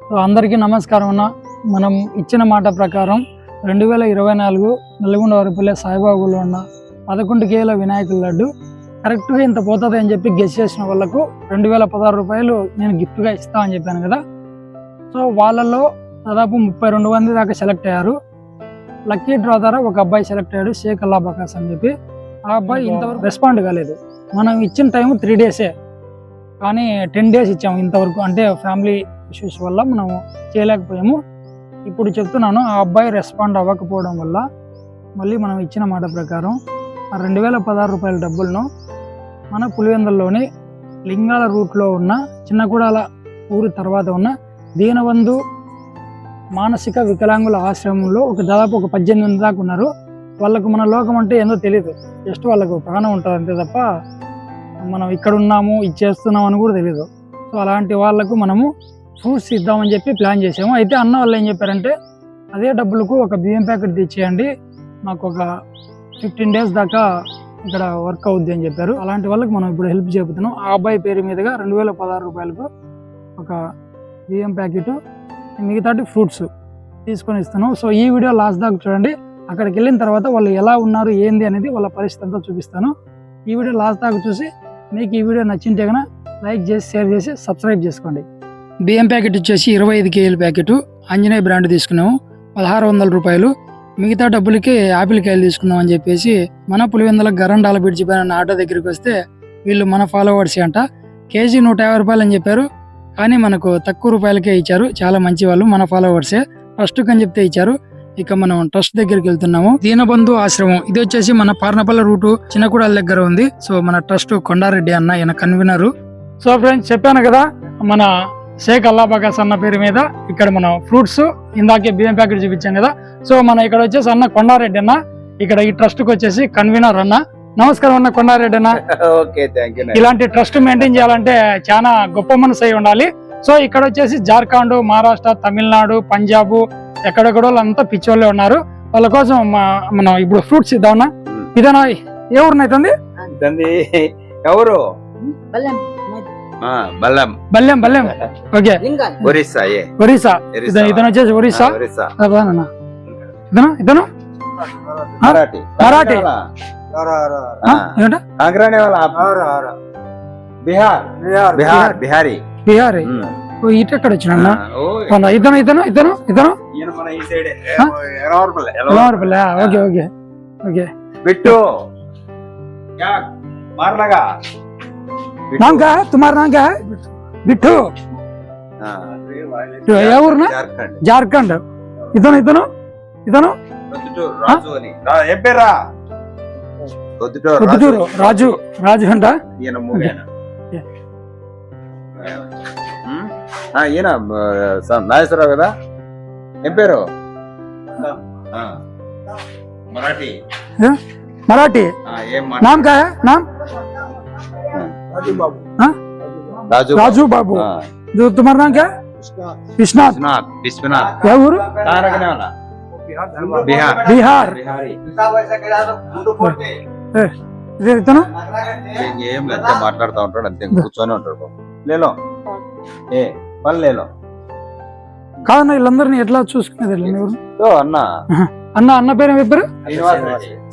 So అందరికీ నమస్కారం అన్న. మనం ఇచ్చిన మాట ప్రకారం రెండు వేల ఇరవై నాలుగు నల్గొండ వరపల్లె సాయిబాబులో ఉన్న పదకొండు కేల వినాయకుల లడ్డు. కరెక్ట్గా ఇంత పోతుంది అని చెప్పి గెస్ చేసిన వాళ్ళకు రెండు వేల పదహారు రూపాయలు నేను గిఫ్ట్గా ఇస్తా అని చెప్పాను కదా. సో వాళ్ళలో దాదాపు ముప్పై రెండు మంది దాకా సెలెక్ట్ అయ్యారు. లక్కీ డ్రా ద్వారా ఒక అబ్బాయి సెలెక్ట్ అయ్యాడు షేక్ అల్లా బకాస్ అని చెప్పి. ఆ అబ్బాయి ఇంతవరకు రెస్పాండ్ కాలేదు. మనం ఇచ్చిన టైం త్రీ డేసే. కానీ టెన్ డేస్ ఇచ్చాము ఇంతవరకు. అంటే ఫ్యామిలీ ఇష్యూస్ వల్ల మనం చేయలేకపోయాము. ఇప్పుడు చెప్తున్నాను ఆ అబ్బాయి రెస్పాండ్ అవ్వకపోవడం వల్ల మళ్ళీ మనం ఇచ్చిన మాట ప్రకారం ఆ రెండు వేల పదహారు రూపాయల డబ్బులను మన పులివెందుల్లోని లింగాల రూట్లో ఉన్న చిన్నగూడాల ఊరు తర్వాత ఉన్న దీనబంధు మానసిక వికలాంగుల ఆశ్రమంలో ఒక దాదాపు ఒక పద్దెనిమిది మంది దాకా ఉన్నారు. వాళ్ళకు మన లోకం అంటే ఏందో తెలియదు జస్ట్ వాళ్ళకు ప్రాణం ఉంటుంది అంతే తప్ప మనం ఇక్కడ ఉన్నాము ఇది చేస్తున్నాం అని కూడా తెలియదు సో అలాంటి వాళ్ళకు మనము ఫ్రూట్స్ ఇద్దామని చెప్పి ప్లాన్ చేసాము. అయితే అన్న వాళ్ళు ఏం చెప్పారంటే అదే డబ్బులకు ఒక బియ్యం ప్యాకెట్ తెచ్చేయండి. మాకు ఒక ఫిఫ్టీన్ డేస్ దాకా ఇక్కడ వర్క్ అవుద్ది అని చెప్పారు. అలాంటి వాళ్ళకి మనం ఇప్పుడు హెల్ప్ చేపుతున్నాం. ఆ అబ్బాయి పేరు మీదుగా రెండు వేల పదహారు రూపాయలకు ఒక బియ్యం ప్యాకెట్ మిగతాటి ఫ్రూట్స్ తీసుకొని ఇస్తున్నాం. సో ఈ వీడియో లాస్ట్ దాకా చూడండి. అక్కడికి వెళ్ళిన తర్వాత వాళ్ళు ఎలా ఉన్నారు ఏంది అనేది వాళ్ళ పరిస్థితి అంతా చూపిస్తాను. ఈ వీడియో లాస్ట్ దాకా చూసి మీకు ఈ వీడియో నచ్చింటే కనుక లైక్ చేసి షేర్ చేసి సబ్స్క్రైబ్ చేసుకోండి. బియ్యం ప్యాకెట్ వచ్చేసి ఇరవై ఐదు కేజీల ప్యాకెట్ ఆంజనేయ బ్రాండ్ తీసుకున్నాము. పదహారు వందల రూపాయలు. మిగతా డబ్బులకి ఆపిల్ కాయలు తీసుకుందాం అని చెప్పేసి మన పులివెందుల గరండాల బ్రిడ్జి పైన ఆటో దగ్గరికి వస్తే వీళ్ళు మన ఫాలోవర్స్ అంట. కేజీ నూట యాభై రూపాయలు అని చెప్పారు. కానీ మనకు తక్కువ రూపాయలకే ఇచ్చారు. చాలా మంచి వాళ్ళు మన ఫాలోవర్సే. ట్రస్ట్ అని చెప్తే ఇచ్చారు. ఇక మనం ట్రస్ట్ దగ్గరికి వెళ్తున్నాము. దీనబంధు ఆశ్రమం. ఇది వచ్చేసి మన పార్నపల్ల రూటు చిన్నకూడాల దగ్గర ఉంది. సో మన ట్రస్ట్ కొండారెడ్డి అన్న ఈయన కన్వీనర్. సో ఫ్రెండ్స్ చెప్పాను కదా మన షేక్ అల్లాబాకాస్ అన్న పేరు మీద ఇక్కడ మనం ఫ్రూట్స్ ఇందాకే బియ్యం ప్యాకెట్ చూపించాం కదా. సో మన ఇక్కడ వచ్చేసి అన్న కొండారెడ్డి అన్న. ఇక్కడ ఈ ట్రస్ట్కి వచ్చేసి కన్వీనర్ అన్న. నమస్కారం అన్న కొండారెడ్డి అన్న. ఓకే థ్యాంక్ యూ ఇలాంటి ట్రస్ట్ మెయింటైన్ చేయాలంటే చాలా గొప్ప మనసు అయి ఉండాలి. సో ఇక్కడ వచ్చేసి జార్ఖండ్ మహారాష్ట్ర తమిళనాడు పంజాబ్ ఎక్కడెక్కడో అంతా పిచ్చోళ్ళే ఉన్నారు. వాళ్ళ కోసం మనం ఇప్పుడు ఫ్రూట్స్ ఇద్దామన్నా ఇదేనా? ఏ ఊరినైతుంది తంది ఎవరు? బల్లెం ఆ, బల్లం బల్లెం బల్లెం ఓకే ఒరిస్సా ఏ ఒరిస్సా. ఇతను ఇతను వచ్చేసి ఒరిస్సా? ఇతను ఇతను మరాఠీ మరాఠీ. బిహార్ బిహార్ బిహారీ బీహార్ ఇటు ఎక్కడ వచ్చిన ఇతను ఇతను ఇతను ఇతను ఓకే ఓకే ఓకే బిట్టు యా మారలగా. नाम क्या है तुम्हारा नाम क्या है बिट्टू ఆ, ఏ ఊరునా? జార్ఖండ్ జార్ఖండ్ ఇతను ఇతను ఇతను పొద్దుటూరు రాజు అని రా, ఏం పేరా పొద్దుటూరు రాజు పొద్దుటూరు రాజు రాజు అంట ఈయన మూగేన ఓకే. ఉమ్? ఆ, ఈయన ఆ, స- నాగేశ్వరరావు కదా ఏం పేరు ఆ. మరాఠీ मराठी ఆ, ఏం రాజు బాబు తుమ్మారు నాక? విశ్వనాథ్. విశ్వనాథ్ ఏ ఊరు? ఏం మాట్లాడుతూ ఉంటాడు అంతే కూర్చొని ఉంటాడు లేలో? ఏ పని లేలో? కాదన్న వీళ్ళందరినీ ఎట్లా చూసుకునేది అన్న. అన్న అన్న పేరు పేరు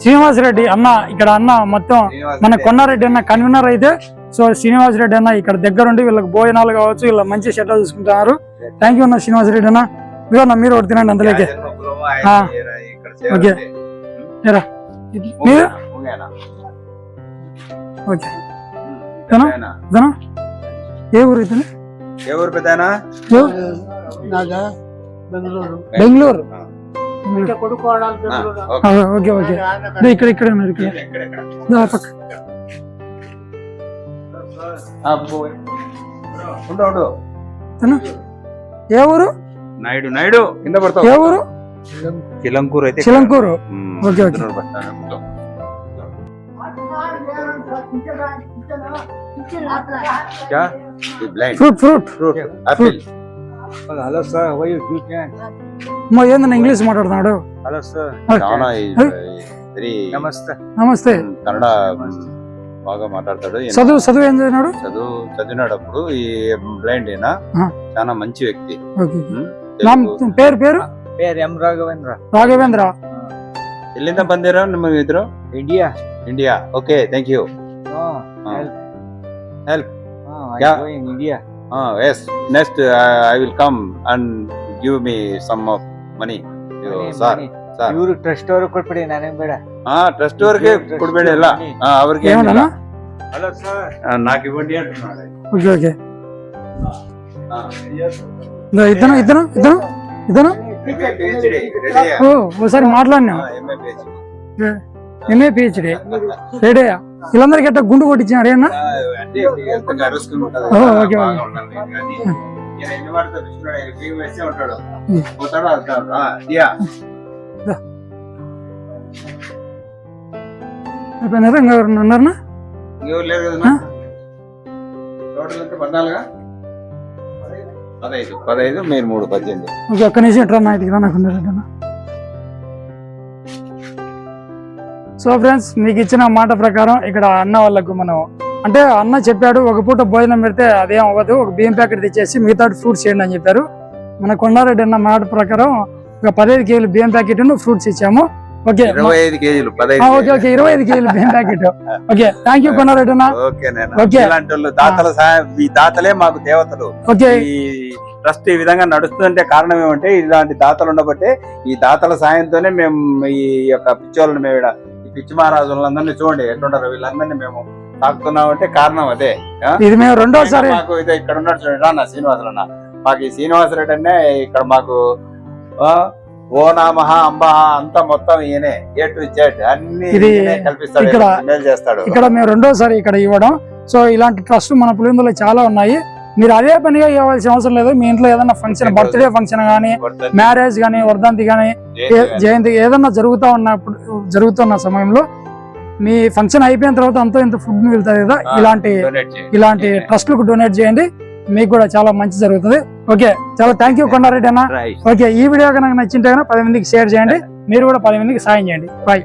శ్రీనివాస్ రెడ్డి. అన్న ఇక్కడ అన్న మొత్తం మన కొన్నారెడ్డి అన్న కన్వీనర్ అయితే సో శ్రీనివాస్ రెడ్డి అన్న ఇక్కడ దగ్గరుండి వీళ్ళకి భోజనాలు కావచ్చు వీళ్ళ మంచి షెట్లు చూసుకుంటున్నారు థ్యాంక్ యూ అన్న శ్రీనివాస్ రెడ్డి అన్న. ఇదిగో అన్న మీరు ఒకటి తినండి అందులోకి. ఓకే. మీరు? ఓకే. ఏ ఊరు ఇతను? ఏ ఊరు? బెంగళూరు. ఆ, ఓకే. ఓకే ఇక్కడ ఇక్కడ ఉన్నారు ఇక్కడ. పక్క. ఉండు ఉండు ఇతను ఏ ఊరు నాయుడు నాయుడు కింద ఏ పడతావు ఊరు చిలంకూరు అయితే చిలంకూరు ఉమ్, ఓకే, ఓకే. కుదునూరు పట్టాను. కూర్చో. क्या ये blind fruit fruit fruit apple hello sir how you you can మా ఏందన్న ఇంగ్లీష్ మాట్లాడుతున్నాడు హలో సార్ చాలా Hey. వెరీ నమస్తే నమస్తే కన్నడ బాగా మాట్లాడతాడు ఈయన చదువు చదువు ఏం చదివినాడు చదువు చదివినప్పుడు ఈ బ్లైండ్ ఈయన ఆ. చాలా మంచి వ్యక్తి ఓకే ఉమ్, నామ్ తెలుగు. పేరు పేరు పేరు ఎం రాఘవేంద్ర రాఘవేంద్ర ಎಲ್ಲಿಂದ ಬಂದಿರೋ ನಿಮ್ಮ ಇದ್ರು India India okay thank you Help. Yeah. Going India yes next I will come and give me some of money sir sir ಇವರು ಟ್ರಸ್ಟ್ ಅವ್ರು ಕೊಟ್ಬಿಡಿ ನನಗೆ ಬೇಡ. ಹಾ ಟ್ರಸ್ಟ್ ಅವ್ರಿಗೆ ಕೊಡ್ಬೇಡಿ ಅಲ್ಲ. ಅವ್ರಿಗೆ ಏನಿಲ್ಲ. ಅಲ್ಲ ಸರ್ నాకు ఇవ్వండి అంటున్నాడు ఓకే ఓకే ఇద్దను ఇద్దను ఇద్దను ఇద్దను ఓ ఒకసారి మాట్లాడినా ఎంఏ పిహెచ్డి రెడీయా వీళ్ళందరికీ అట్లా గుండు కొట్టించినారు ఏనా ఓకే ఓకే అయిపోయినారా ఇంకా ఎవరైనా ఉన్నారనా లేరు కదా టోటల్ అంటే పద్నాలుగా? పదహైదు. పదహైదు మీరు మూడు పద్దెనిమిది. ఓకే ఒక్క నిమిషం నా ఇటుకి రా నాకు ఉండేటట్టున్నా. సో ఫ్రెండ్స్ మీకు ఇచ్చిన మాట ప్రకారం ఇక్కడ అన్న వాళ్ళకు మనం అంటే అన్న చెప్పాడు ఒక పూట భోజనం పెడితే అదేం అవ్వదు ఒక బియ్యం ప్యాకెట్ తెచ్చేసి మిగతా ఫ్రూట్స్ చేయండి అని చెప్పారు. మన కొండారెడ్డి అన్న మాట ప్రకారం ఒక పదహైదు కేజీలు బియ్యం ప్యాకెట్ ఫ్రూట్స్ ఇచ్చాము. ఓకే. ఇరవై ఐదు కేజీలు ఓకే ఓకే ఇరవై ఐదు కేజీలు బియ్యం ప్యాకెట్. ఓకే థ్యాంక్ యూ అన్న ఓకే దాతల ఈ దాతలే మాకు దేవతలు. ఓకే. ఈ ట్రస్ట్ ఈ విధంగా నడుస్తుందంటే కారణం ఏమంటే ఇలాంటి దాతలు ఉండబట్టే ఈ దాతల సాయంతోనే మేము ఈ యొక్క పిచ్చోళ్ళని మేము ఈ పిచ్చి మహారాజులందరినీ చూడండి ఎట్లుంటారు వీళ్ళందరినీ మేము తాకుతున్నామంటే కారణం అదే? ఇది మేము రెండోసారి మాకు ఇదే ఇక్కడ ఉన్నాడు చూడండి అన్న శ్రీనివాసులు అన్న. మాకు ఈ శ్రీనివాసరెడ్డి అనే ఇక్కడ మాకు ఓ నామహ అంబహ అంతా మొత్తం ఈయనే ఏ టు జెడ్ అన్ని కల్పిస్తాడు ఇక్కడ- మేలు చేస్తాడు. ఇక్కడ మేము రెండోసారి ఇక్కడ ఇవ్వడం. సో ఇలాంటి ట్రస్ట్ మన పులిందులో చాలా ఉన్నాయి. మీరు అదే పనిగా ఇవ్వాల్సిన అవసరం లేదు. మీ ఇంట్లో ఏదైనా ఫంక్షన్ బర్త్డే ఫంక్షన్ కానీ వర్ధన్ మ్యారేజ్ కానీ వర్ధంతి కానీ జయంతి ఏదన్నా జరుగుతూ ఉన్నప్పుడు జరుగుతున్న సమయంలో మీ ఫంక్షన్ అయిపోయిన తర్వాత అంతో ఇంత ఫుడ్ మిగులుతుంది కదా. ఇలాంటి. ఇలాంటి ట్రస్ట్లకు డొనేట్ చేయండి. మీకు కూడా చాలా మంచి జరుగుతుంది. ఓకే చాలా థ్యాంక్ యూ కొండారెడ్డి అన్న. ఓకే ఈ వీడియో కనుక నచ్చింటే కనుక పది మందికి షేర్ చేయండి. మీరు కూడా పది మందికి సాయం చేయండి. బాయ్